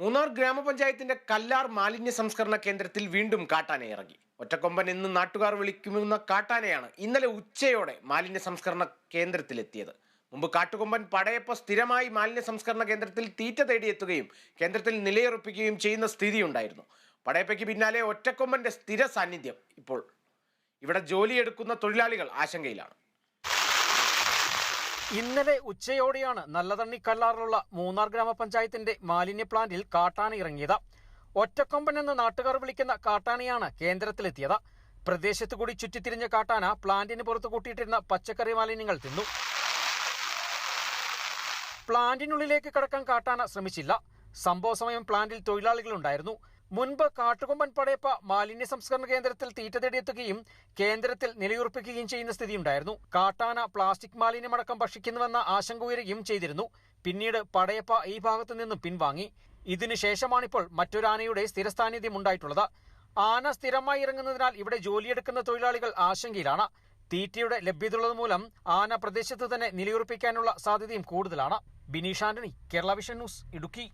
മൂന്നാർ ഗ്രാമപഞ്ചായത്തിന്റെ കല്ലാർ മാലിന്യ സംസ്കരണ കേന്ദ്രത്തിൽ വീണ്ടും കാട്ടാന ഇറങ്ങി. ഒറ്റക്കൊമ്പൻ എന്ന് നാട്ടുകാർ വിളിക്കുമെന്ന കാട്ടാനയാണ് ഇന്നലെ ഉച്ചയോടെ മാലിന്യ സംസ്കരണ കേന്ദ്രത്തിലെത്തിയത്. മുമ്പ് കാട്ടുകൊമ്പൻ പടയപ്പ സ്ഥിരമായി മാലിന്യ സംസ്കരണ കേന്ദ്രത്തിൽ തീറ്റ തേടിയെത്തുകയും കേന്ദ്രത്തിൽ നിലയുറപ്പിക്കുകയും ചെയ്യുന്ന സ്ഥിതിയുണ്ടായിരുന്നു. പടയപ്പയ്ക്ക് പിന്നാലെ ഒറ്റക്കൊമ്പന്റെ സ്ഥിര സാന്നിധ്യം ഇപ്പോൾ. ഇവിടെ ജോലിയെടുക്കുന്ന തൊഴിലാളികൾ ആശങ്കയിലാണ്. ഇന്നലെ ഉച്ചയോടെയാണ് നല്ലതണ്ണി കല്ലാറിലുള്ള മൂന്നാർ ഗ്രാമപഞ്ചായത്തിന്റെ മാലിന്യ പ്ലാന്റിൽ കാട്ടാന ഇറങ്ങിയത്. ഒറ്റക്കൊമ്പൻ എന്ന് നാട്ടുകാർ വിളിക്കുന്ന കാട്ടാനയാണ് കേന്ദ്രത്തിലെത്തിയത്. പ്രദേശത്തു കൂടി ചുറ്റിത്തിരിഞ്ഞ കാട്ടാന പ്ലാന്റിന് പുറത്ത് കൂട്ടിയിട്ടിരുന്ന പച്ചക്കറി മാലിന്യങ്ങൾ തിന്നു. പ്ലാന്റിനുള്ളിലേക്ക് കടക്കാൻ കാട്ടാന ശ്രമിച്ചില്ല. സംഭവ സമയം പ്ലാന്റിൽ തൊഴിലാളികളുണ്ടായിരുന്നു. മുൻപ് കാട്ടുകൊമ്പൻ പടയപ്പ മാലിന്യ സംസ്കരണ കേന്ദ്രത്തിൽ തീറ്റ തേടിയെത്തുകയും കേന്ദ്രത്തിൽ നിലയുറപ്പിക്കുകയും ചെയ്യുന്ന സ്ഥിതിയുണ്ടായിരുന്നു. കാട്ടാന പ്ലാസ്റ്റിക് മാലിന്യമടക്കം ഭക്ഷിക്കുന്നുവെന്ന ആശങ്ക ഉയരുകയും ചെയ്തിരുന്നു. പിന്നീട് പടയപ്പ ഈ ഭാഗത്തു നിന്നും പിൻവാങ്ങി. ഇതിനുശേഷമാണിപ്പോൾ മറ്റൊരാനയുടെ സ്ഥിരസ്ഥാന്നിധ്യം ഉണ്ടായിട്ടുള്ളത്. ആന സ്ഥിരമായി ഇറങ്ങുന്നതിനാൽ ഇവിടെ ജോലിയെടുക്കുന്ന തൊഴിലാളികൾ ആശങ്കയിലാണ്. തീറ്റയുടെ ലഭ്യതയുള്ളത് മൂലം ആന പ്രദേശത്ത് തന്നെ നിലയുറപ്പിക്കാനുള്ള സാധ്യതയും കൂടുതലാണ്. Bineesh Antony Kerala vision news Idukki.